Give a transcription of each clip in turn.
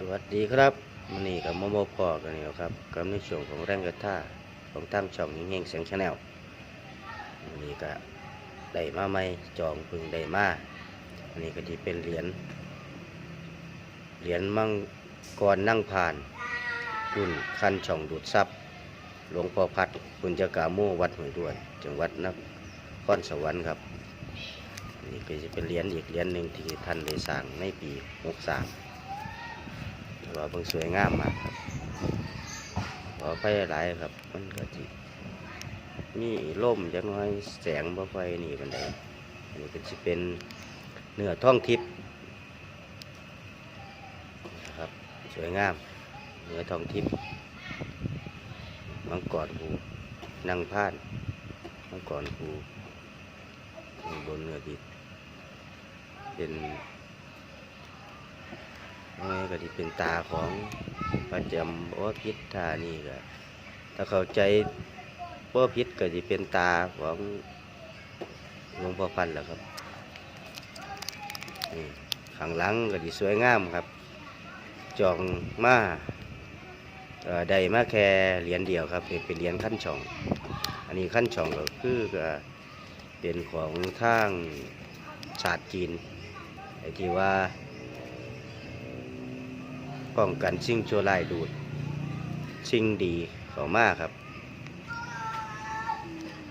สวัสดีครับมันนี่กับโมโมอพอกันแล้ครับกับในช่วงของแรงกระท่าของตั้งช่องยิ่งเงงเสียงชนแนลมันนี่ก็ได้มาไม่จองพึงได้มาอันนี้ก็ที่เป็นเหรียญเหรียญมังกรนั่งผ่านรุ่นขั้นช่องดูดซับหลวงพ่อพัดคุณจกาโมวัดหวยด่วน จังหวัดนครสวรรค์ครับนี่ก็จะเป็นเหรียญอีกเหรียญหนึ่งที่ท่านได้สร้างในปี 63 ตัวเพิ่งสวยงามมากครับขอไฟหลายครับ มันก็จิมีล่มจังน้อยแสงบ่ไฟนี่บันไดอันนี้ก็จะเป็นเนื้อท่องทิพย์ครับสวยงามเนื้อทองทิพย์มังกรภูนางพานมังกรภูบนเนื้อดิบเป็น ก็ที่เป็นตาของประจำโอพิษธานี่ก็ถ้าเข้าใจโอพิษก็จะเป็นตาของหลวงพ่อพันธ์แหละครับนี่ข้างหลังก็ที่สวยงามครับ จองมาเอ่อได้มาแค่เหรียญเดียวครับเป็นเหรียญขั้นช่อง อันนี้ขั้นช่องก็คือก็เป็นของทางศาสตร์จีนไอ้ที่ว่า ป้องกันชิงชั่วร้ายดูด ชิงดีเขามากครับ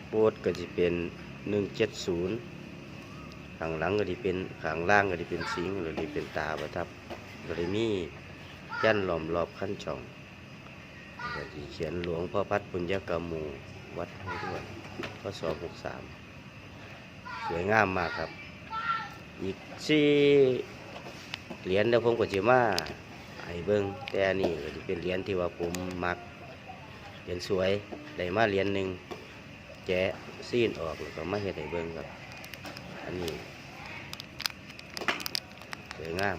โบสก็จะเป็น 170ข้างหลังก็จะเป็นข้างล่างก็จะเป็นสิงหรือจะเป็นตาประทับก็จะมียันหลอมรอบขั้นช่องก็จะเขียนหลวงพ่อพัดปุญญกรรมูวัดให้ด้วยพศ63 สวยงามมากครับ อีกสี่เหรียญเดี๋ยวผมก็จะมา ไอ้เบิ้งแต่นนี้ก็จะเป็นเหรียญที่ว่าผมมักเหรียญสวยได้มาเหรียญหนึ่งแจะซีนออกแล้วก็มาเฮ็ดให้เบิ้งครับอันนี้สวยงาม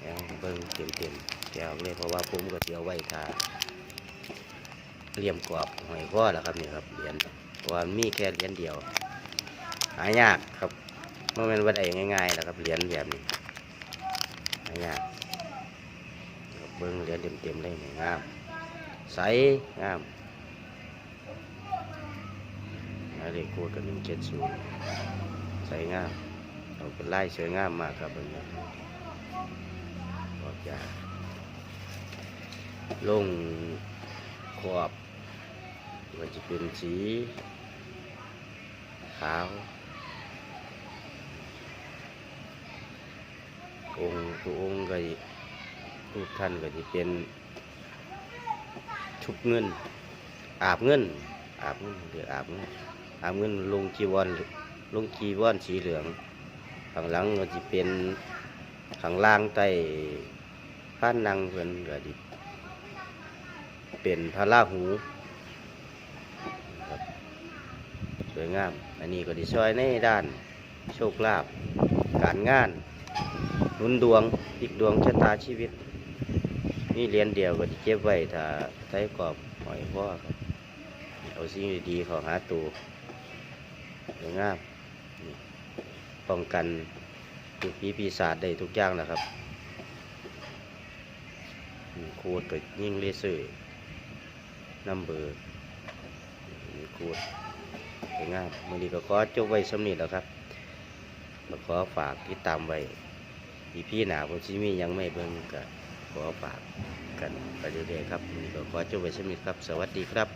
แล้วเบิ้งเต็มเต็มแกวเลยเพราะว่าผมก็เตียวไว้ทาเหลี่ยมกรอบหอยข้อแหละครับนี่ครับเหรียญเพราะว่ามีแค่เหรียญเดียว หายากครับเมื่อมันวัดเองง่ายๆแหละครับเหรียญแบบนี้หายาก เบิ้งเหรียญเต็มๆเลยงาม ใสงามหมายเลขโคดกับหนึ่งเจ็ดศูนย์ใสงามเอาเป็นไล่สวยงามมากครับเบิ้งบอกยาลงขอบมันจะเป็นสีขาวองค์ตัวองค์ก็ รูปท่านก็จะเป็นชุบเงิน อาบเงิน อาบเงินเรียกอาบเงินอาบเงินลงจีวรลงจีวรสีเหลืองข้างหลังก็จะเป็นข้างล่างใต้ผ้านังเพิ่นก็จะเป็นพระราหูครับสวยงาม อันนี้ก็ไดีช่วยในด้านโชคลาภการงานหนุนดวงพลิกดวงชะตาชีวิต นี่เหรียญเดียวก็จะเก็บไว้ถ้าใช้กรอบหอยพ่อครับเอาสิ่งดีๆของหาตัวสวยงามป้องกันทุกปีปีศาจได้ทุกอย่างนะครับนี่โคดก็ยิ่งเลเซอร์นัมเบอร์นี่โคดสวยงามมือนี้ก็ขอจบไว้สำนิทแล้วครับมาขอฝากติดตามไว้พี่พี่หนาผมชิมียังไม่เบิ่งก็ ขอฝากกันไปเรื่อยๆครับก็ขอจบไว้สมิทครับ สวัสดีครับ